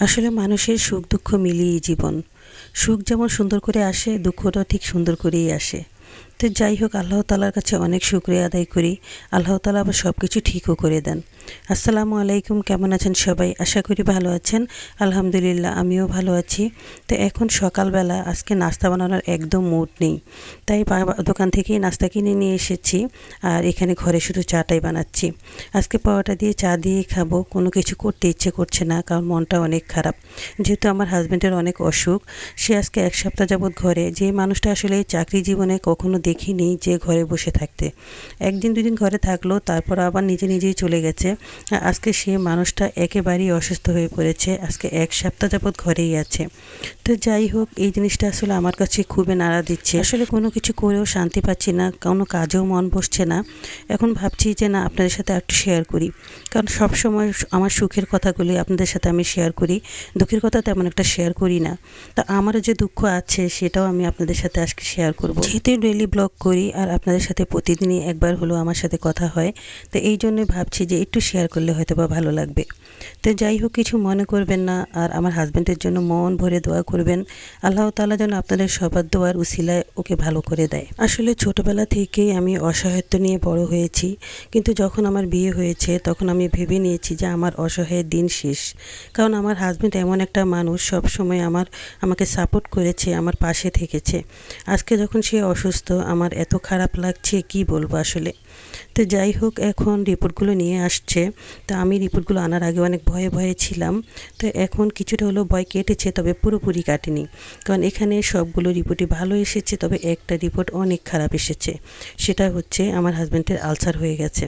আসলে মানুষের সুখ, দুঃখ মিলিয়েই জীবন। সুখ যেমন সুন্দর করে আসে, দুঃখটাও ঠিক সুন্দর করেই আসে। তো যাই হোক, আল্লাহ তালার কাছে অনেক শুক্রিয়া আদায় করি। আল্লাহ তালা আবার সব কিছু ঠিকও করে দেন। আসসালামু আলাইকুম, কেমন আছেন সবাই? আশা করি ভালো আছেন। আলহামদুলিল্লাহ, আমিও ভালো আছি। তো এখন সকালবেলা, আজকে নাস্তা বানানোর একদম মুড নেই। তাই দোকান থেকেই নাস্তা কিনে নিয়ে এসেছি। আর এখানে ঘরে শুধু চাটাই বানাচ্ছি। আজকে পাওয়াটা দিয়ে চা দিয়ে খাব। কোনো কিছু করতে ইচ্ছে করছে না, কারণ মনটা অনেক খারাপ। যেহেতু আমার হাজব্যান্ডের অনেক অসুখ, সে আজকে এক সপ্তাহ যাবৎ ঘরে। যে মানুষটা আসলে চাকরি জীবনে কখনো দেখিনি যে ঘরে বসে থাকতে। একদিন দুদিন ঘরে থাকল, তারপর আবার নিজে নিজেই চলে গেছে। আজকে সে মানুষটা একেবারেই অসুস্থ হয়ে পড়েছে। আজকে এক সপ্তাহ যাবৎ ঘরেই আছে। তো যাই হোক, এই জিনিসটা আসলে আমার কাছে খুবই নাড়া দিচ্ছে। আসলে কোনো কিছু করেও শান্তি পাচ্ছি না, কোনো কাজেও মন বসছে না। এখন ভাবছি যে না, আপনাদের সাথে একটু শেয়ার করি। কারণ সব সময় আমার সুখের কথাগুলি আপনাদের সাথে আমি শেয়ার করি। দুঃখের কথা তেমন একটা শেয়ার করি না। তা আমারও যে দুঃখ আছে, সেটাও আমি আপনাদের সাথে আজকে শেয়ার করব। যেহেতু ডেলি ব্লগ করি আর আপনাদের সাথে প্রতিদিনই একবার হলেও আমার সাথে কথা হয়। তো এই জন্যই ভাবছি যে একটু শেয়ার করলে হয়তো বা ভালো লাগবে। তো যাই হোক, কিছু মনে করবেন না আর আমার হাজব্যান্ডের জন্য মন ভরে দোয়া করবেন। আল্লাহ তাআলা যেন আপনাদের সবার দোয়ার উসিলায় ওকে ভালো করে দেয়। আসলে ছোটবেলা থেকেই আমি অসহায়ত্ব নিয়ে বড় হয়েছি। কিন্তু যখন আমার বিয়ে হয়েছে, তখন আমি ভেবে নিয়েছি যে আমার অসহায়ের দিন শেষ। কারণ আমার হাজব্যান্ড এমন একটা মানুষ সব সময় আমার, আমাকে সাপোর্ট করেছে, আমার পাশে থেকেছে। আজকে যখন সে অসুস্থ আমার এত খারাপ লাগছে, কি বলব আসলে? তো যাই হোক, এখন রিপোর্টগুলো নিয়ে আসছে। তো আমি রিপোর্টগুলো আনার আগে অনেক ভয়ে ভয়ে ছিলাম। তো এখন কিছুটা হলো ভয় কেটেছে, তবে পুরোপুরি কাটেনি। কারণ এখানে সবগুলো রিপোর্টই ভালো এসেছে, তবে একটা রিপোর্ট অনেক খারাপ এসেছে। সেটা হচ্ছে আমার হাজব্যান্ডের আলসার হয়ে গেছে।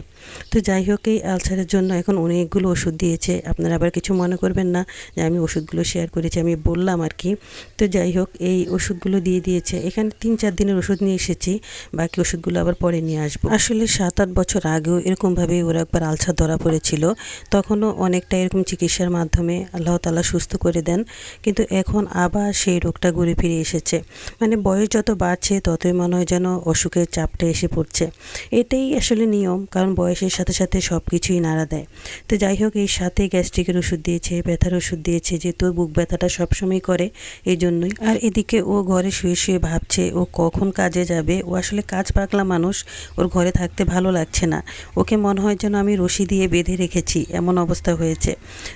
তো যাই হোক, এই আলসারের জন্য এখন অনেকগুলো ওষুধ দিয়েছে। আপনারা আবার কিছু মনে করবেন না যে আমি ওষুধগুলো শেয়ার করেছি, আমি বললাম আর কি। তো যাই হোক, এই ওষুধগুলো দিয়ে দিয়েছে। এখানে তিন চার দিনের ওষুধ নিয়ে এসেছি। বাকি ওষুধগুলো আবার পরে নিয়ে আসব। আসলে সাত আট বছর আগেও এরকমভাবে ওরা একবার আলসার ধরা পড়েছিল। তখনও অনেকটা এরকম চিকিৎসার মাধ্যমে আল্লাহ তালা সুস্থ করে দেন। কিন্তু এখন আবার সেই রোগটা ঘুরে ফিরে এসেছে। মানে বয়স যত বাড়ছে, ততই মনে হয় যেন অসুখের চাপটা এসে পড়ছে। এটাই আসলে নিয়ম, কারণ বয়সের সাথে সাথে সব কিছুই নাড়া দেয়। তো যাই হোক, এই সাথে গ্যাস্ট্রিকের ওষুধ দিয়েছে, ব্যথার ওষুধ দিয়েছে যে যেহেতু বুক ব্যথাটা সবসময় করে, এই জন্যই। আর এদিকে ও ঘরে শুয়ে শুয়ে ভাবছে, ও কখন কাজে যাবে? ও আসলে কাজ পাগলা মানুষ, ওর ঘরে থাকতে ভালো লাগছে না। ওকে মনে হয় যেন আমি রশি দিয়ে বেঁধে রেখেছি, এমন অবস্থা হয়েছে।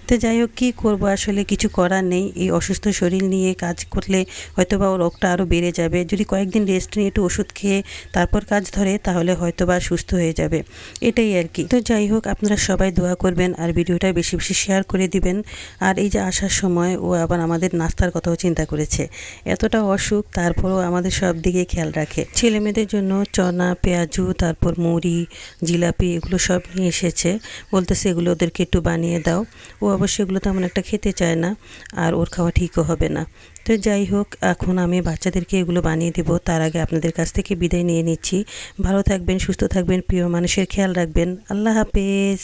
তো যাই হোক, কী করব আসলে, কিছু করার নেই। এই অসুস্থ শরীর নিয়ে কাজ করলে হয়তো বা ওর রোগটা আরও বেড়ে যাবে। যদি কয়েকদিন রেস্ট নিয়ে একটু ওষুধ খেয়ে তারপর কাজ ধরে, তাহলে হয়তো বা সুস্থ হয়ে যাবে। এটাই আর কি। তো যাই হোক, আপনারা সবাই দোয়া করবেন, আর ভিডিওটা বেশি বেশি শেয়ার করে দিবেন। আর এই যে আসার সময়, ও আবার আমাদের নাস্তার কথাও চিন্তা করেছে। এতটা অসুখ, তারপরও আমাদের সব দিকে খেয়াল রাখে। ছেলে মেয়েদের জন্য চনা, পেঁয়াজু, তারপর মুড়ি, জিলাপি এগুলো সব নিয়ে এসেছে। বলতেছে এগুলো ওদেরকে একটু বানিয়ে দাও। ও অবশ্যই এগুলো তেমন একটা খেতে চায় না আর ওর খাওয়া ঠিকও হবে না। তো যাই হোক, এখন আমি বাচ্চাদেরকে এগুলো বানিয়ে দেবো। তার আগে আপনাদের কাছ থেকে বিদায় নিয়ে নিচ্ছি। ভালো থাকবেন, সুস্থ থাকবেন, প্রিয় মানুষের খেয়াল রাখবেন। আল্লাহ হাফেজ।